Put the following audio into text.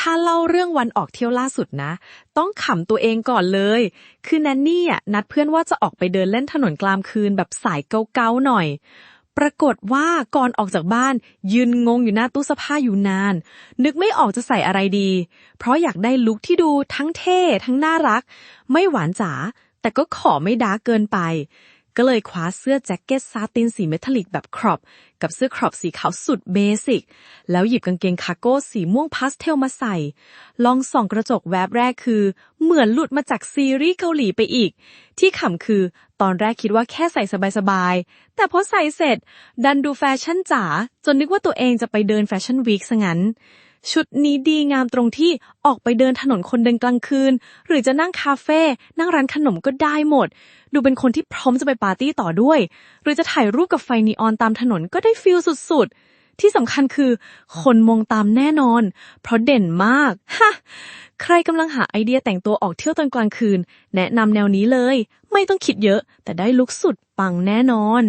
ถ้าเล่าเรื่องวันออกเที่ยวล่าสุดนะ ต้องขำตัวเองก่อนเลย คือแนนนี่อะนัดเพื่อนว่าจะออกไปเดินเล่นถนนกลางคืนแบบสายเกาๆหน่อย ปรากฏว่าก่อนออกจากบ้าน ยืนงงอยู่หน้าตู้เสื้อผ้าอยู่นาน นึกไม่ออกจะใส่อะไรดี เพราะอยากได้ลุคที่ดูทั้งเท่ทั้งน่ารัก ไม่หวานจ๋าแต่ก็ขอไม่ดาร์กเกินไป ก็เลยคว้าเสื้อแจ็คเก็ตซาตินสีเมทัลลิกแบบครอปกับเสื้อครอปสีขาวสุดเบสิก แล้วหยิบกางเกงคาร์โก้สีม่วงพาสเทลมาใส่ ลองส่องกระจกแวบแรกคือ เหมือนหลุดมาจากซีรีส์เกาหลีไปอีก ที่ขำคือตอนแรกคิดว่าแค่ใส่สบายๆ แต่พอใส่เสร็จ ดันดูแฟชั่นจ๋าจนนึกว่าตัวเองจะไปเดินแฟชั่นวีคซะงั้น ชุดนี้ดีงามตรงที่ออกไปเดินถนนคนเดินกลางคืน หรือจะนั่งคาเฟ่นั่งร้านขนมก็ได้หมด ดูเป็นคนที่พร้อมจะไปปาร์ตี้ต่อด้วย หรือจะถ่ายรูปกับไฟนีออนตามถนนก็ได้ฟิลสุดๆ ที่สำคัญคือ คนมองตามแน่นอน เพราะเด่นมากฮะใครกำลังหาไอเดียแต่งตัวออกเที่ยวตอนกลางคืน แนะนำแนวนี้เลย ไม่ต้องคิดเยอะ แต่ได้ลุคสุดปังแน่นอน